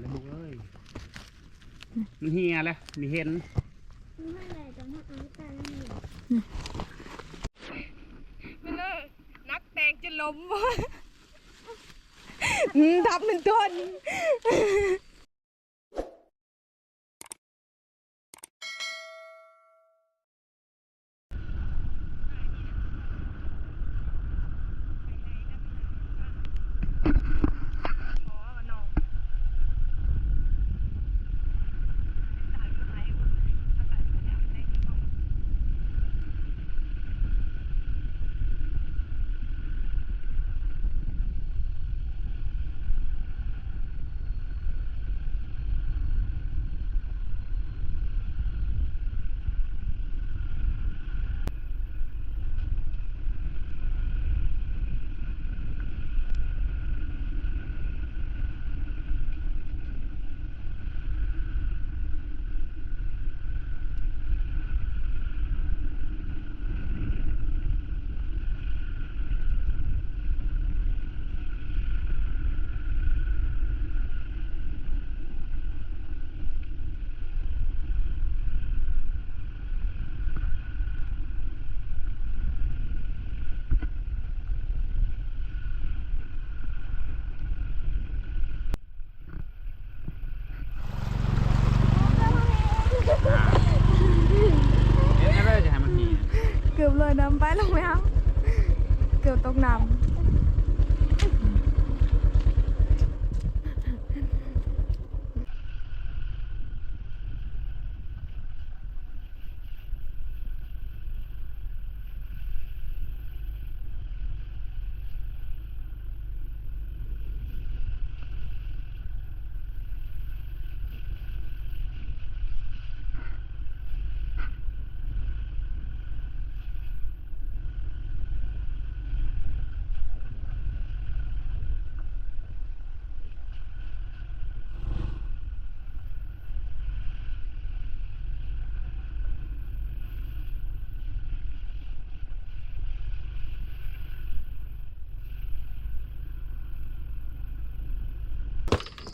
แล้วลูกเอ้ยมันเฮียแล้วมีเห็นไม่เลยแต่ว่าเอาแต่ละหนึ่งมันเลยนักแตงจะล้มอืมทับมันต้น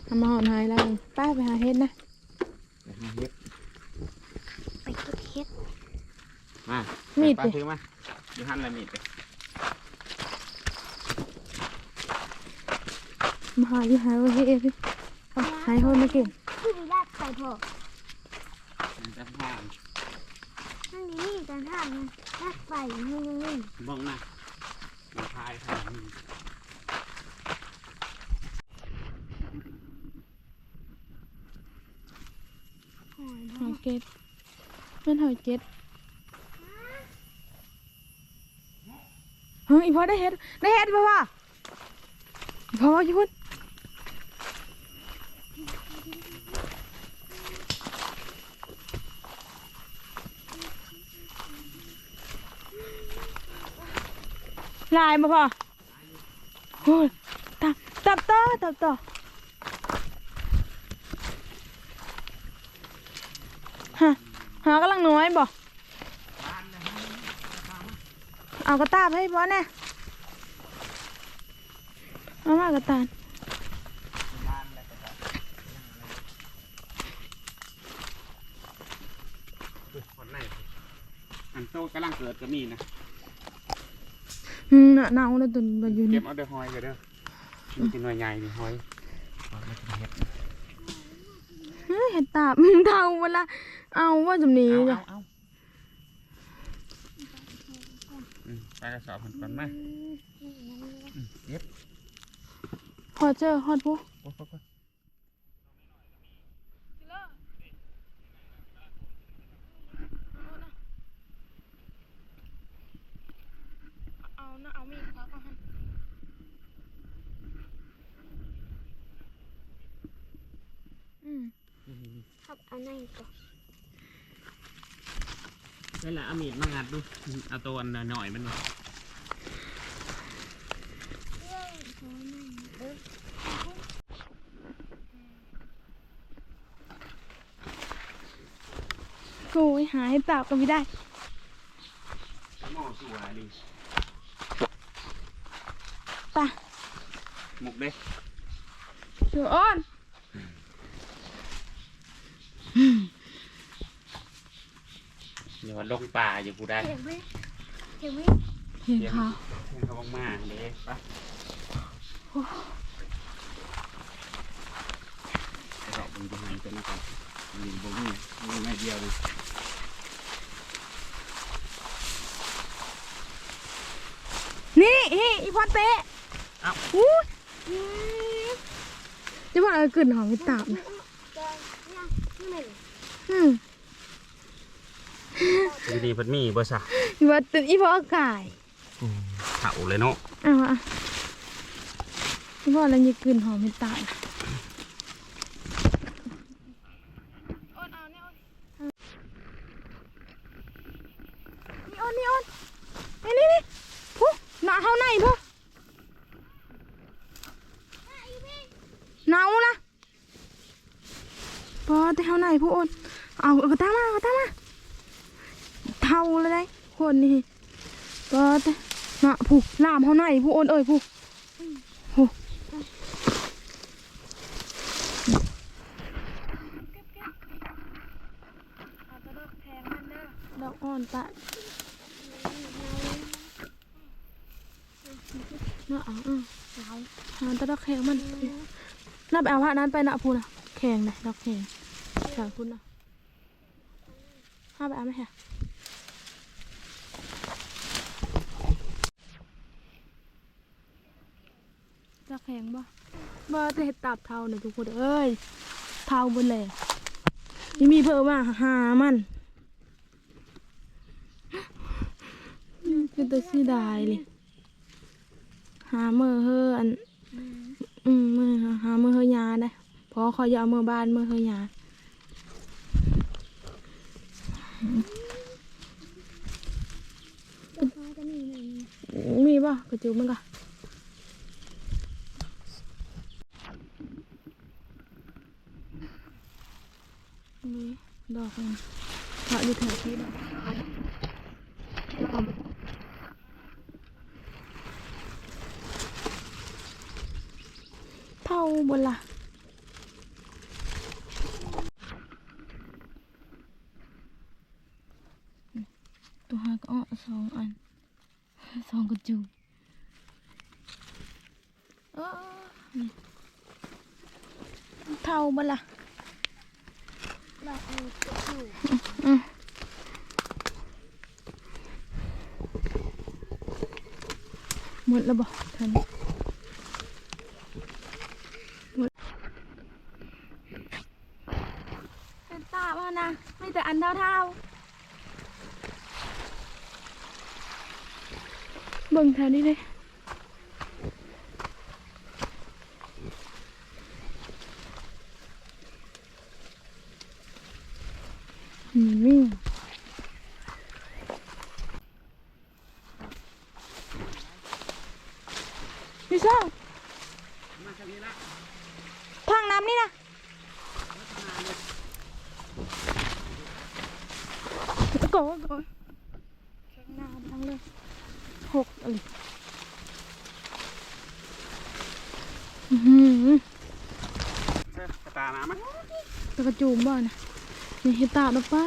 ทำมาหอนหายแล้วป้าไปหาเฮ็ดนะไปหาเห็ดไปเก็บเห็ดมามีมีดปลาดิถือมาอยู่หันอะไรมีดไปมาหาอยู่หาว่าเฮ็ดดิเอาหายคนมากินที่มีลาดใส่พอจะผ่านนั่นนี่แต่ถ้ามันลาดใส่มันยังนี่บ้องนะมันพายทางนี้ หอย หอย เก็ดมันหอยเก็ดเฮ้ยอีพ่อได้เฮ็ดได้เฮ็ดป่ะวะอีพ่อว่าอยู่พุ่นลายมาพ่อโอ้ยตับตับต่อตับต่อฮะ หากำลังน้อยบ่เอากระตาบให้บ่แน่เอามากระตานคนไหนอันโตกำลังเกิดก็มีนะอืมน่ะหนาวแล้วตุนมาอยู่เก็นี่บเอาเด้อหอยก็เด้อมันกินหน่วยใหญ่นี่หอยเอามากินเห็ดเฮ้ยเห็ดตาบเท่าเวลา เอาว่าจำนี้เอาจ้ะเอาเอาอืมไปกระสอบมันก่อนไหมอืมเก็บฮอดเจอฮอดปุ๊โอ้โหโอ้โหเอานะเอามีดครับเอาให้อืมครับเอาในก่อน นี่แหละเอามีดมางัดดูเอาตัวอันหน่อยๆมันมากูยหาให้ตาบก็ไม่ได้หม้อสวยดิป่ะหมกเด้เดี๋ยวอ้อน เดี๋ยวลงป่าอยู่กูได้เห็นไหมเห็นไหมเห็นเขาเห็นเขามากๆเลยปะไปดอกบึงจะหายกันนะครับลิงบ่มีมีไม่เดียวเลยนี่นี่อีพอเตะเอ้าอู้ยจะบอกเออกลิ่นหอมไปตามนะจอยเนี่ยนี่มัน อืมทีนี้เพิ่นมีบ่ซะอีพอตื่นอีพอไก่เผาเลยเนาะเอาอะอีพออะไรยังกลิ่นหอมไปตามนี่อ้นนี่อ้นนี่นี่นี่ผู้หนาเท่าไหนผู้หนาวละพอแต่เท่าไหนผู้อ้นเอาเอากระตามาเอากระตามาเท่าเลยได้ คนนี่พอแต่หนาผู้ลามเท่าไหนผู้อ้นเอ้ยผู้ผู้ดอกอ่อนปะเนาะอะอะเอาเอาต่ดอกแข็งมันนับเอาว่านั้นไปนะพูนะแข็งเลยดอกแข็งแข็งพูนะห้าไปเอาไหมคะดอกแข็งบ่ บ่จะเห็ดตับเทาเนี่ยทุกคนเอ้ยเทาบนเลยนี่มีเพิ่มมาหามันเป็นตัวสีดายเลยหาเมื่อเฮออันอืมมือหามือเฮอยาได้พราะเขอยาเอามือบ้านเมื่อเฮอยามีหนึ่งมีป่ะกระจูบมันก็นี่ดอกมันเพาะ อยู่แถวที่ดอกเท่าบนละตัวหาก็อ้ หมดแล้วบ่ทันหมดเป็นตาบ่นะ ไม่แต่อันเท่าเท่าเบิ่งแถวนี้เลยอืมพี่ซ่าทางน้ำนี่นะโกโกข้างหน้าทั้งเลยหกอะไรอือหือ เอ้ยกระตาน้ำมั้ย ตะกระจูม บ่นะนี่เห็ดตาดอกป้า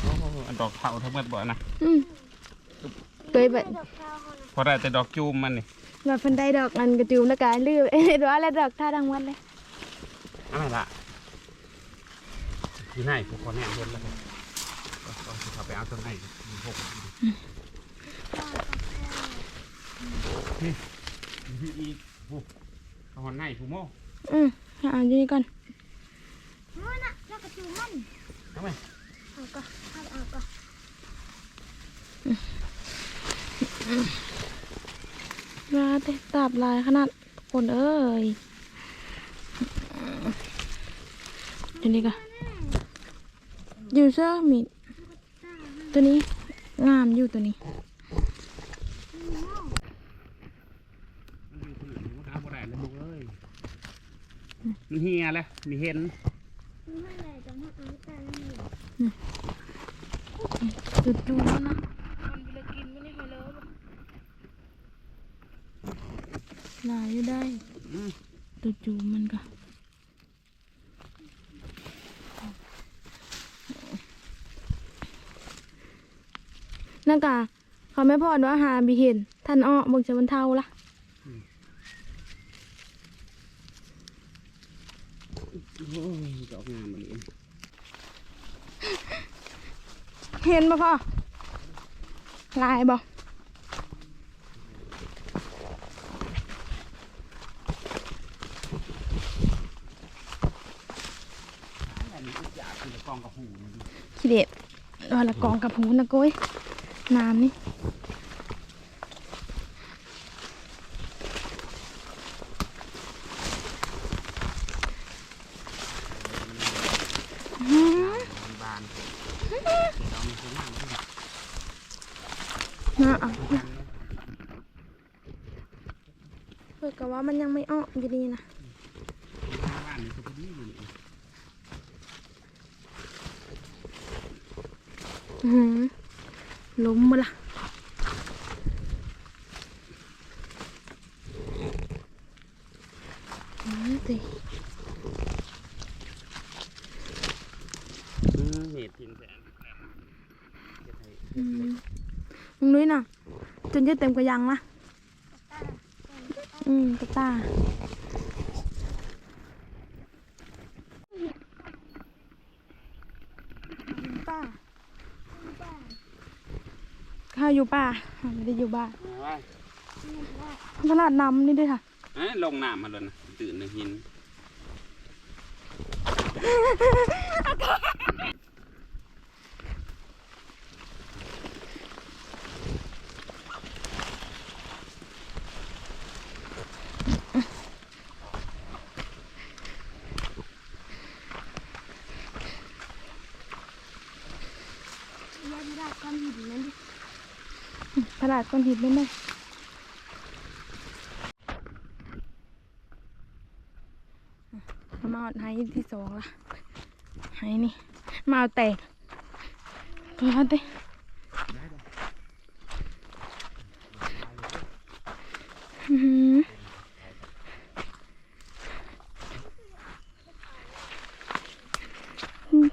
โอ้โหอันดอกเผาทั้งหมดบ่นะอืมเคยแบบดอกข้าวเขานะเพราะได้แต่ดอกจูมมันนี่แบบฟันได้ดอกอันกระจูมแล้วกันลืมเอ้ยเดี๋ยวอะไรดอกท่าดังวันเลยอะไรล่ะที่ไหนพวกคนแน่เพิ่นแล้วก็ก็สิเข้าไปเอาต้นไหนมีหกนี่มีอีกผู้เอาหอนไหนผู้โม่อืมหาอยู่นี่ก่อน โน่นน่ะแล้วก็จูมันเอาไหมเอาก็เอาเอาก็มาเตะตับลายขนาดคนเอ้ยอยู่นี่ก่อนอยู่เสื้อมีดตัวนี้งามอยู่ตัวนี้มันอยู่คนอื่นมันเอาบ่ได้เลยลูกเอ้ยมันเฮียแล้วมีเห็นนี่ จุดดูแล้นะมันไปกินมันนี่ได้เลยหลายองได้จุดจูมันก็นั่นกะเขาไม่พอดว่าหาบีเห็นท่านอ้อบงจะบรรเท่าละ ห็นบ่พ่อลายบ่ขี้เด็ดว่าละกองกับหูนะก้ยน้ำนี่อื้อหือ บานๆเดี๋ยวเรามีคนนั่งด้วย น่าเอาเพื่อกับว่ามันยังไม่ออกอยู่ดีนะบ้านนี้ก็พอดีอยู่นี่อื้อหือล้มมาละอืมติอืมเห็ดทินแสนเฮ็ดให้อื มมึงนุ้ยน่ะ จนจะเต็มกระยังนะอืมกระตาป้าข้าวอยู่ป่าไม่ได้อยู่บ้านเอาไว้ตลาดน้ำนี่ด้วยค่ะเอ้ยลงน้ำมาเลยนะตื่นในหิน ยังไม่ได้ก้อนหินนั่นดิ ต ลาดก้อนหินไม่ไหมมาอาไฮที่สองละไฮนี่ มาเอาแตกตัวเต้อือหือ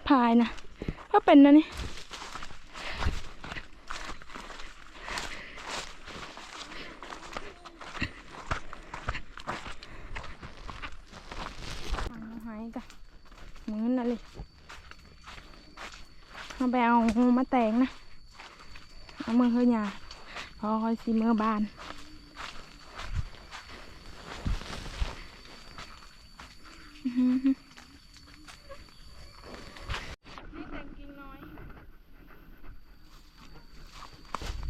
พายนะก็เป็นนะนี่ เอาหายจ้ะเหมือนน่ะเลยเอา ไปเอามาแต่งนะ เอามือเฮยหยาพอคอยสีเมื่อบานอื้อหือ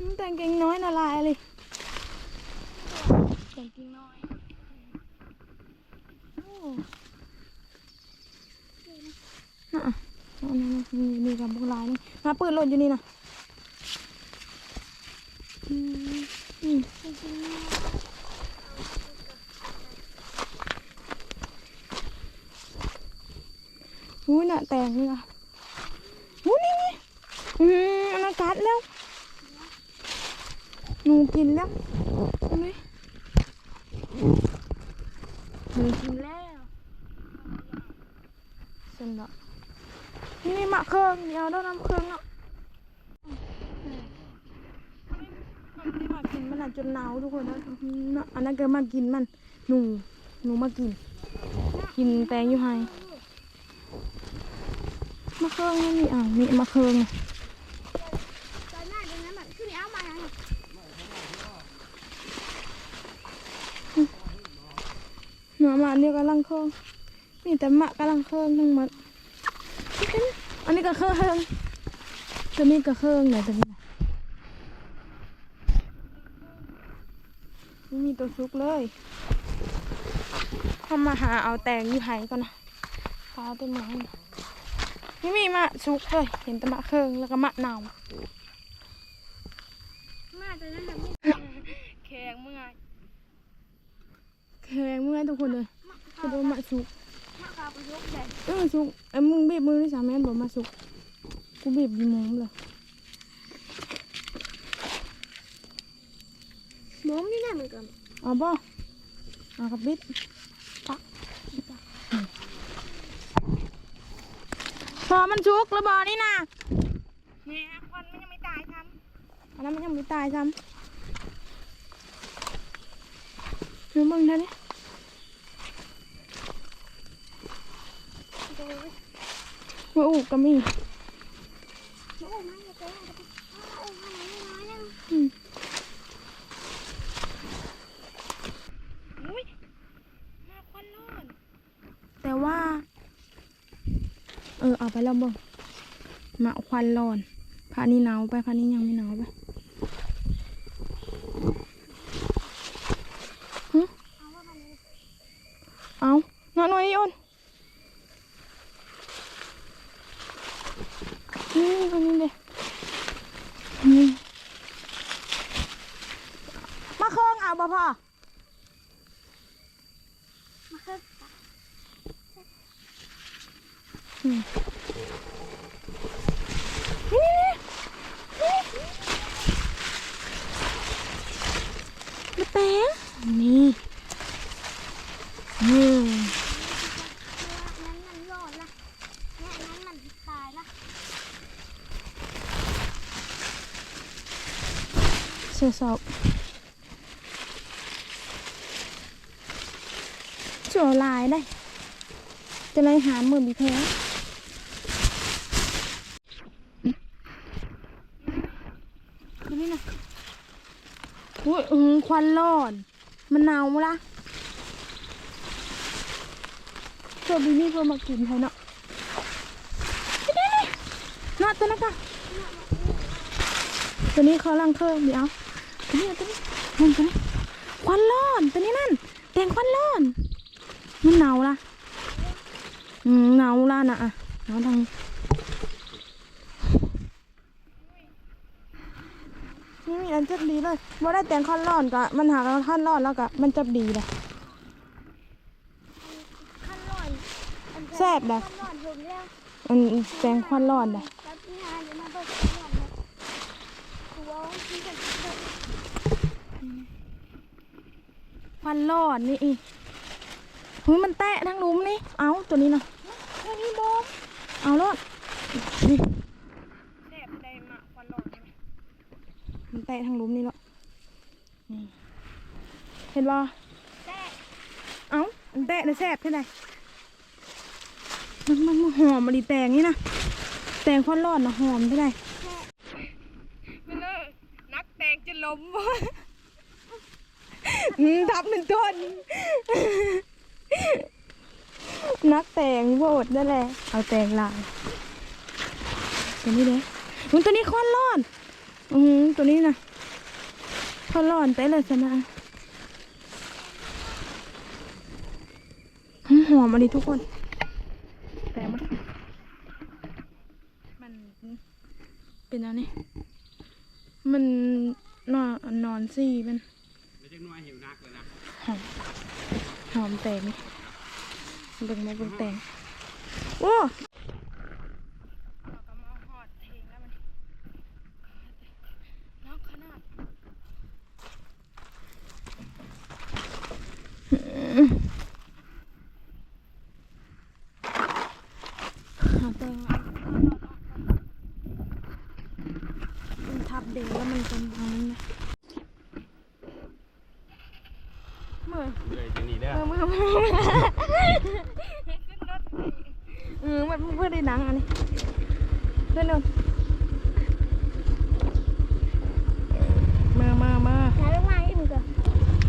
นี่แต่งกิ่งน้อยน่ะลายเลยแต่งกิ่งน้อยโอ้น่ะ นนั้นมีมีกับพวกลายนี่มาปืนหล่นอยู่นี่นะอืมอืมอุ้น่ะแตงนี่ละอุ้นี่นี่อืมอันกัดแล้ว หนูกินแล้วเห็นไหมหนูกินแล้วสร็จแล้วนี่ มีมะเขืองเดี๋ยวเราน้ำเขื่องเนาะที่มากินมันอาจจนหนาวทุกคนนะอันนั้นก็มากินมันหนูหนูมากิน กินแตงอยู่ไฮมะเขืองนี่มีอ่างมีมะเขืองน่ะหน้ามาเนี่ยกำลังเคืองมีแต่มะกำลังเคืองทั้งหมด อันนี้ก็เคืองตัวนี้ก็เคืองไหนตัวนี้น่ะไม่มีตัวซุกเลยทำมาหาเอาแตงอยู่ไหก่อนนะฟ้าต้นไม้น่ะไม่มีมะซุกเลยเห็นแต่มะเคืองแล้วก็มะนาวมาตอนนั้นแบบนี้แข็งเมื่อไงแข็งเมื่อไงทุกคนเลยจะโดนมะซุก มากราบประยุกต์เลยเออสุกไอ้มึงบีบมือที่สามแม่นบอกมาสุก กูบีบยีโมงเลยหมุมนี่แน่เหมือนกันเอาบ่เอากับบิดปักพอมันสุกแล้วบ่นี่นะเนี่ยควันมันยังไม่ตายทเอานนั้นมันยังไม่ตายซ้ำดูมึงเท่านี้ ดู มาอูกก็มี โอ้มาอย่าเจ๊อย่าเจ๊โอ้มาหน่อยน้ อยนึงอืมแต่ว่า เออเอาไปแล้วบ่มาควันร้อนพานี้หนาวไปพานี้ยังไม่หนาวไปเอาว่ามันเอาหน่อยหน่อยนี่อ้น นี่อันนี้เลยนี่มาเครื่องเอาบ่พ่อมาคืออืมนี่นี่นี่มาแตงนี่อืม นั้นมันรอดละเนี่ยนั้นมันตายละ เสือสอบจั่วลายได้ จะเลยหาหมื่นบีแพ้ดูนี่นะอุ้ยอืมควันร้อน มันหนาวมละเจ้าบีนี่เพิ่มมากินให้เนาะนี่นี่นี่นาะตัวนั้นก็ตัวนี้เขาลังเครื่องเดี๋ยว ตัวนี้ตัวนี้นั่นตัวนี้ควันร้อนตัวนี้นั่นแตงควันร้อน มันหนาวละอืมหนาวละนะอะหนาวทางนี้นี่มีอันจับดีเลยบ่ได้แต่งขั้นร้อนกะมันหากันขั้นร้อนแล้วกะมันจับดีเลยขั้นร้อนแซ่บนะขั้นร้อนถึงแล้วอันแต่งขั้นร้อนเลย แล้วพี่ฮาเดี๋ยวมาเปิดขั้นร้อนเลยตัวที่จะเปิด ควันร้อนนี่อีหูมันแตะทั้งหลุมนี่ เอาตัวนี้นะเฮ้ยนี่โบมเอารอดนี่แซ่บได้มาควันร้อนมันแตะทั้งหลุมนี่แล้วนี่เห็นบ่แซ่บเอามันแตะนะแซ่บเท่าไหร่มันมันมันหอมมะลิแตงนี่นะแตงควันร้อนนะหอมเท่าไหร่มันเลยนักแตงจะล้มอืม ทับหนึ่งต้น นักแต่งโบดนั่นแหละ เอาแต่งลายตัวนี้เด้มันตัวนี้ควันร้อน อืมตัวนี้นะควันร้อนเต้เลยสนะหอมหอมอันนี้ทุกคน แต่มันมันเป็นอะไรนี่มันนอนนอนซี่มัน ไม่ใช่นัวหิวนักเลยนะ หอมหอม แตงนี่เบิ่งมาเบิ่งแตงโอ้เอาแตงมามันทับเด็กแล้วมันเป็นทางนั้นนะเมื่อยเลยจะหนีเด้อมือมือมือเออมันเพื่อได้หนังอันนี้เพื่อนนนมามามาแล้วลงมาอีกมึงก็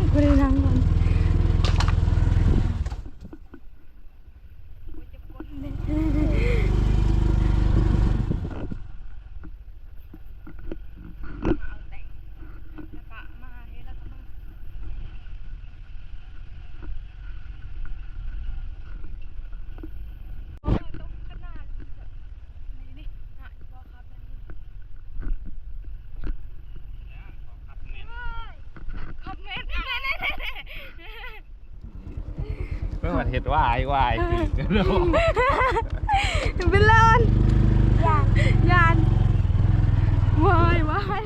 เพื่อได้หนังก่อนคอมเมนต์ เพื่อมาเห็ดวายวายคือกันเนาะเป็นเลนอยากยานวายวาย